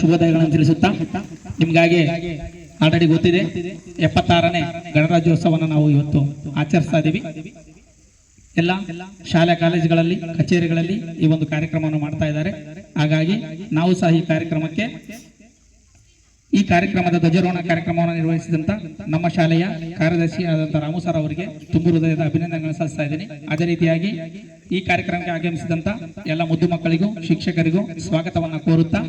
ಶುಭೋದಯಗಳನ್ನು ತಿಳಿಸುತ್ತಾ ನಿಮ್ಗಾಗಿ already ಗೊತ್ತಿದೆ. ಎಪ್ಪತ್ತಾರನೇ ಗಣರಾಜ್ಯೋತ್ಸವವನ್ನು ನಾವು ಇವತ್ತು ಆಚರಿಸ್ತಾ ಇದ್ದೀವಿ. ಎಲ್ಲ ಶಾಲೆ, ಕಾಲೇಜುಗಳಲ್ಲಿ, ಕಚೇರಿಗಳಲ್ಲಿ ಈ ಒಂದು ಕಾರ್ಯಕ್ರಮವನ್ನು ಮಾಡ್ತಾ ಇದ್ದಾರೆ. ಹಾಗಾಗಿ ನಾವು ಸಹ ಈ ಕಾರ್ಯಕ್ರಮಕ್ಕೆ ಈ ಕಾರ್ಯಕ್ರಮದ ಧ್ವಜಾರೋಹಣ ಕಾರ್ಯಕ್ರಮವನ್ನು ನಿರ್ವಹಿಸಿದಂತ ನಮ್ಮ ಶಾಲೆಯ ಕಾರ್ಯದರ್ಶಿ ಆದಂತಹ ರಾಮು ಸರ್ ಅವರಿಗೆ ತುಂಬು ಹೃದಯದ ಅಭಿನಂದನೆಗಳನ್ನು ಸಲ್ಲಿಸ್ತಾ ಇದ್ದೀನಿ. ಅದೇ ರೀತಿಯಾಗಿ ಈ ಕಾರ್ಯಕ್ರಮಕ್ಕೆ ಆಗಮಿಸಿದಂತ ಎಲ್ಲ ಮುದ್ದು ಮಕ್ಕಳಿಗೂ, ಶಿಕ್ಷಕರಿಗೂ ಸ್ವಾಗತವನ್ನು ಕೋರುತ್ತಾ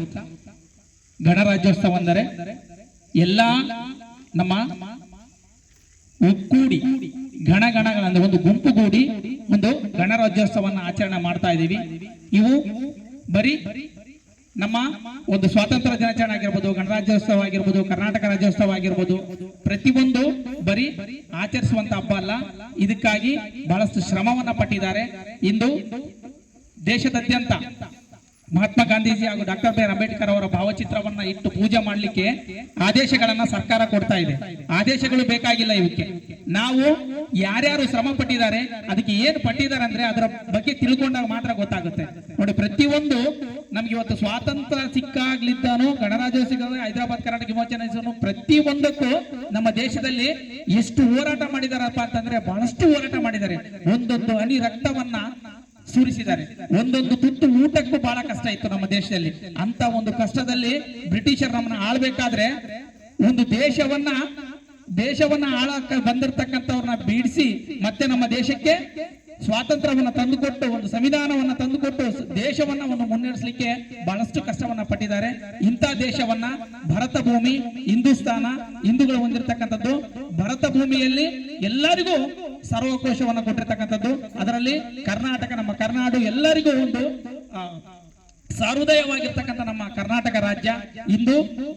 ಗಣರಾಜ್ಯೋತ್ಸವ ಅಂದರೆ ಎಲ್ಲ ನಮ್ಮ ಒಕ್ಕೂಡಿ ಗಣ ಒಂದು ಒಂದು ಗುಂಪುಗೂಡಿ ಒಂದು ಗಣರಾಜ್ಯೋತ್ಸವನ್ನ ಆಚರಣೆ ಮಾಡ್ತಾ ಇದ್ದೀವಿ. ಇವು ಬರೀ ನಮ್ಮ ಒಂದು ಸ್ವಾತಂತ್ರ್ಯ ದಿನಾಚರಣೆ ಆಗಿರ್ಬೋದು, ಗಣರಾಜ್ಯೋತ್ಸವ ಆಗಿರ್ಬೋದು, ಕರ್ನಾಟಕ ರಾಜ್ಯೋತ್ಸವ ಆಗಿರ್ಬೋದು, ಪ್ರತಿಯೊಂದು ಬರೀ ಆಚರಿಸುವಂತ ಹಬ್ಬ ಅಲ್ಲ. ಇದಕ್ಕಾಗಿ ಬಹಳಷ್ಟು ಶ್ರಮವನ್ನ ಪಟ್ಟಿದ್ದಾರೆ. ಇಂದು ದೇಶದಾದ್ಯಂತ ಮಹಾತ್ಮ ಗಾಂಧೀಜಿ ಹಾಗೂ ಡಾಕ್ಟರ್ ಬಿ ಆರ್ ಅಂಬೇಡ್ಕರ್ ಅವರ ಭಾವಚಿತ್ರವನ್ನ ಇಟ್ಟು ಪೂಜೆ ಮಾಡಲಿಕ್ಕೆ ಆದೇಶಗಳನ್ನ ಸರ್ಕಾರ ಕೊಡ್ತಾ ಇದೆ. ಆದೇಶಗಳು ಬೇಕಾಗಿಲ್ಲ ಇವಕ್ಕೆ. ನಾವು ಯಾರ್ಯಾರು ಶ್ರಮ ಪಟ್ಟಿದ್ದಾರೆ, ಅದಕ್ಕೆ ಏನು ಪಟ್ಟಿದ್ದಾರೆ ಅಂದ್ರೆ ಅದರ ಬಗ್ಗೆ ತಿಳ್ಕೊಂಡಾಗ ಮಾತ್ರ ಗೊತ್ತಾಗುತ್ತೆ. ನೋಡಿ, ಪ್ರತಿಯೊಂದು ನಮ್ಗೆ ಇವತ್ತು ಸ್ವಾತಂತ್ರ್ಯ ಸಿಕ್ಕಾಗ್ಲಿದ್ದಾನು ಗಣರಾಜ್ಯೋತ್ಸವ ಹೈದರಾಬಾದ್ ಕರ್ನಾಟಕ ವಿಮೋಚನೆ ಪ್ರತಿ ಪ್ರತಿಯೊಂದಕ್ಕೂ ನಮ್ಮ ದೇಶದಲ್ಲಿ ಎಷ್ಟು ಹೋರಾಟ ಮಾಡಿದಾರಪ್ಪ ಅಂತಂದ್ರೆ ಬಹಳಷ್ಟು ಹೋರಾಟ ಮಾಡಿದ್ದಾರೆ. ಒಂದೊಂದು ಹನಿ ರಕ್ತವನ್ನ ಸುರಿಸಿದ್ದಾರೆ ಒಂದೊಂದು ತುತ್ತು ಊಟಕ್ಕೂ ಬಹಳ ಕಷ್ಟ ಇತ್ತು ನಮ್ಮ ದೇಶದಲ್ಲಿ. ಅಂತ ಒಂದು ಕಷ್ಟದಲ್ಲಿ ಬ್ರಿಟಿಷರ್ ನಮ್ಮನ್ನ ಆಳ್ಬೇಕಾದ್ರೆ ಒಂದು ದೇಶವನ್ನ ದೇಶವನ್ನ ಆಳಕ್ಕ ಬಂದಿರತಕ್ಕಂಥವ್ರನ್ನ ಬೀಡಿಸಿ ಮತ್ತೆ ನಮ್ಮ ದೇಶಕ್ಕೆ ಸ್ವಾತಂತ್ರ್ಯವನ್ನ ತಂದುಕೊಟ್ಟು, ಒಂದು ಸಂವಿಧಾನವನ್ನ ತಂದುಕೊಟ್ಟು, ದೇಶವನ್ನ ಒಂದು ಮುನ್ನಡೆಸಲಿಕ್ಕೆ ಬಹಳಷ್ಟು ಕಷ್ಟವನ್ನ ಪಟ್ಟಿದ್ದಾರೆ. ಇಂಥ ದೇಶವನ್ನ ಭರತ ಭೂಮಿ, ಹಿಂದೂಸ್ತಾನ, ಹಿಂದೂಗಳು ಹೊಂದಿರತಕ್ಕಂಥದ್ದು ಭರತ ಭೂಮಿಯಲ್ಲಿ ಎಲ್ಲರಿಗೂ ಸರ್ವಕೋಶವನ್ನ ಕೊಟ್ಟಿರ್ತಕ್ಕಂಥದ್ದು. ಅದರಲ್ಲಿ ಕರ್ನಾಟಕ, ನಮ್ಮ ಕರ್ನಾಡು ಎಲ್ಲರಿಗೂ ಒಂದು ಸಾರುದಯವಾಗಿರ್ತಕ್ಕಂಥ ನಮ್ಮ ಕರ್ನಾಟಕ ರಾಜ್ಯ. ಇಂದು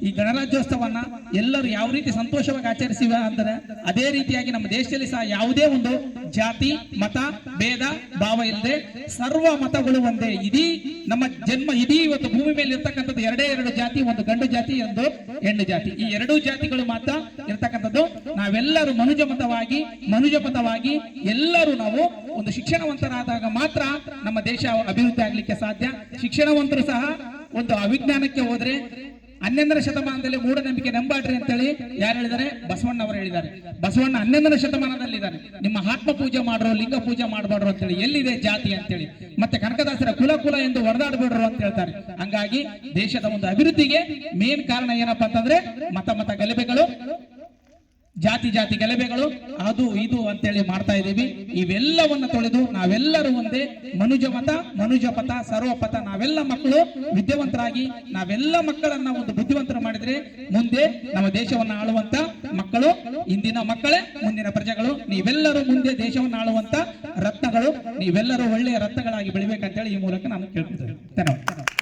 ಈ ಗಣರಾಜ್ಯೋತ್ಸವನ್ನ ಎಲ್ಲರೂ ಯಾವ ರೀತಿ ಸಂತೋಷವಾಗಿ ಆಚರಿಸಿವ ಅಂದರೆ, ಅದೇ ರೀತಿಯಾಗಿ ನಮ್ಮ ದೇಶದಲ್ಲಿ ಸಹ ಯಾವುದೇ ಒಂದು ಜಾತಿ, ಮತ, ಭೇದ, ಭಾವ ಇಲ್ಲದೆ ಸರ್ವ ಮತಗಳು ಒಂದೇ. ಇಡೀ ನಮ್ಮ ಜನ್ಮ, ಇಡೀ ಇವತ್ತು ಭೂಮಿ ಮೇಲೆ ಇರ್ತಕ್ಕಂಥದ್ದು ಎರಡೇ ಎರಡು ಜಾತಿ, ಒಂದು ಗಂಡು ಜಾತಿ, ಒಂದು ಹೆಣ್ಣು ಜಾತಿ. ಈ ಎರಡೂ ಜಾತಿಗಳು ಮಾತ್ರ ಇರ್ತಕ್ಕಂಥದ್ದು ನಾವೆಲ್ಲರೂ ಮನುಜಮತವಾಗಿ ಮನುಜಪತವಾಗಿ ಎಲ್ಲರೂ ನಾವು ಒಂದು ಶಿಕ್ಷಣವಂತರಾದಾಗ ಮಾತ್ರ ನಮ್ಮ ದೇಶ ಅಭಿವೃದ್ಧಿ ಆಗ್ಲಿಕ್ಕೆ ಸಾಧ್ಯ. ಶಿಕ್ಷಣವಂತರು ಸಹ ಒಂದು ಅವಿಜ್ಞಾನಕ್ಕೆ ಹೋದ್ರೆ ಹನ್ನೊಂದನೇ ಶತಮಾನದಲ್ಲಿ ಮೂಢನಂಬಿಕೆ ನಂಬಾಡ್ರಿ ಅಂತೇಳಿ ಯಾರು ಹೇಳಿದ್ದಾರೆ? ಬಸವಣ್ಣ ಅವರು ಹೇಳಿದ್ದಾರೆ. ಬಸವಣ್ಣ ಹನ್ನೊಂದನೇ ಶತಮಾನದಲ್ಲಿದ್ದಾರೆ. ನಿಮ್ಮ ಆತ್ಮ ಪೂಜೆ ಮಾಡ್ರು, ಲಿಂಗ ಪೂಜೆ ಮಾಡಬಾರ್ದು ಅಂತೇಳಿ ಎಲ್ಲಿದೆ ಜಾತಿ ಅಂತೇಳಿ. ಮತ್ತೆ ಕನಕದಾಸರ ಕುಲ ಕುಲ ಎಂದು ಹೊಡೆದಾಡಬೇಡ್ರು ಅಂತ ಹೇಳ್ತಾರೆ. ಹಂಗಾಗಿ ದೇಶದ ಒಂದು ಅಭಿವೃದ್ಧಿಗೆ ಮೇನ್ ಕಾರಣ ಏನಪ್ಪಾ ಅಂತಂದ್ರೆ ಮತ ಮತ ಗಲಭೆಗಳು ಜಾತಿ ಜಾತಿ ಗಲಭೆಗಳು ಅದು, ಇದು ಅಂತೇಳಿ ಮಾಡ್ತಾ ಇದ್ದೀವಿ. ಇವೆಲ್ಲವನ್ನ ತೊಳೆದು ನಾವೆಲ್ಲರೂ ಒಂದೇ ಮನುಜ ಮತ ಮನುಜ ಪಥ ಸರ್ವಪಥ, ನಾವೆಲ್ಲ ಮಕ್ಕಳು ವಿದ್ಯಾವಂತರಾಗಿ ನಾವೆಲ್ಲ ಮಕ್ಕಳನ್ನ ಒಂದು ಬುದ್ಧಿವಂತರು ಮಾಡಿದ್ರೆ ಮುಂದೆ ನಮ್ಮ ದೇಶವನ್ನ ಆಳುವಂತ ಮಕ್ಕಳು, ಇಂದಿನ ಮಕ್ಕಳೇ, ಮುಂದಿನ ಪ್ರಜೆಗಳು, ನೀವೆಲ್ಲರೂ ಮುಂದೆ ದೇಶವನ್ನ ಆಳುವಂತ ರತ್ನಗಳು, ನೀವೆಲ್ಲರೂ ಒಳ್ಳೆಯ ರತ್ನಗಳಾಗಿ ಬೆಳಿಬೇಕಂತೇಳಿ ಈ ಮೂಲಕ ನಾನು ಕೇಳ್ಕೊಳ್ತೇನೆ. ಧನ್ಯವಾದ.